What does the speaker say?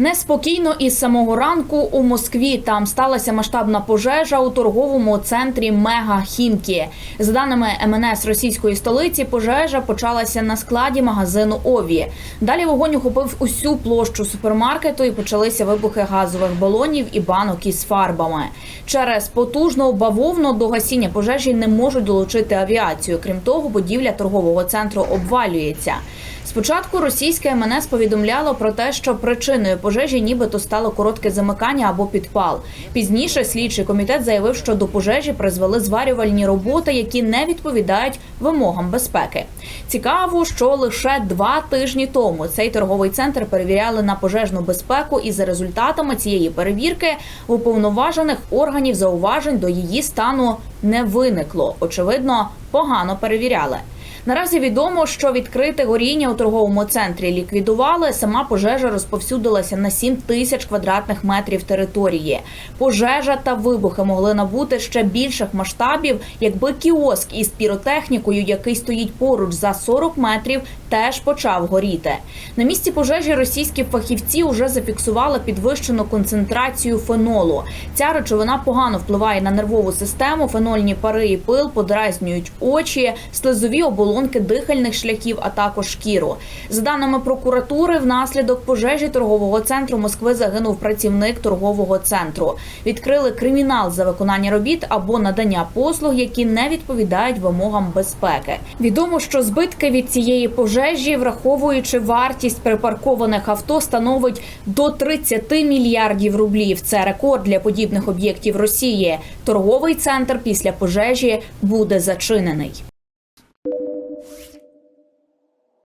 Неспокійно із самого ранку у Москві там сталася масштабна пожежа у торговому центрі Мега Хімкі. За даними МНС російської столиці, пожежа почалася на складі магазину Ові. Далі вогонь охопив усю площу супермаркету і почалися вибухи газових балонів і банок із фарбами. Через потужну бавовну до гасіння пожежі не можуть долучити авіацію. Крім того, будівля торгового центру обвалюється. Спочатку російське МНС повідомляло про те, що причиною пожежі нібито стало коротке замикання або підпал. Пізніше слідчий комітет заявив, що до пожежі призвели зварювальні роботи, які не відповідають вимогам безпеки. Цікаво, що лише два тижні тому цей торговий центр перевіряли на пожежну безпеку, і за результатами цієї перевірки уповноважених органів зауважень до її стану не виникло. Очевидно, погано перевіряли. Наразі відомо, що відкрите горіння у торговому центрі ліквідували. Сама пожежа розповсюдилася на 7 тисяч квадратних метрів території. Пожежа та вибухи могли набути ще більших масштабів, якби кіоск із піротехнікою, який стоїть поруч за 40 метрів, теж почав горіти. На місці пожежі російські фахівці вже зафіксували підвищену концентрацію фенолу. Ця речовина погано впливає на нервову систему. Фенольні пари і пил подразнюють очі, слизові оболонки дихальних шляхів, а також шкіру. За даними прокуратури, внаслідок пожежі торгового центру Москви загинув працівник торгового центру. Відкрили кримінал за виконання робіт або надання послуг, які не відповідають вимогам безпеки. Відомо, що збитки від цієї пожежі, враховуючи вартість припаркованих авто, становить до 30 мільярдів рублів. Це рекорд для подібних об'єктів Росії. Торговий центр після пожежі буде зачинений.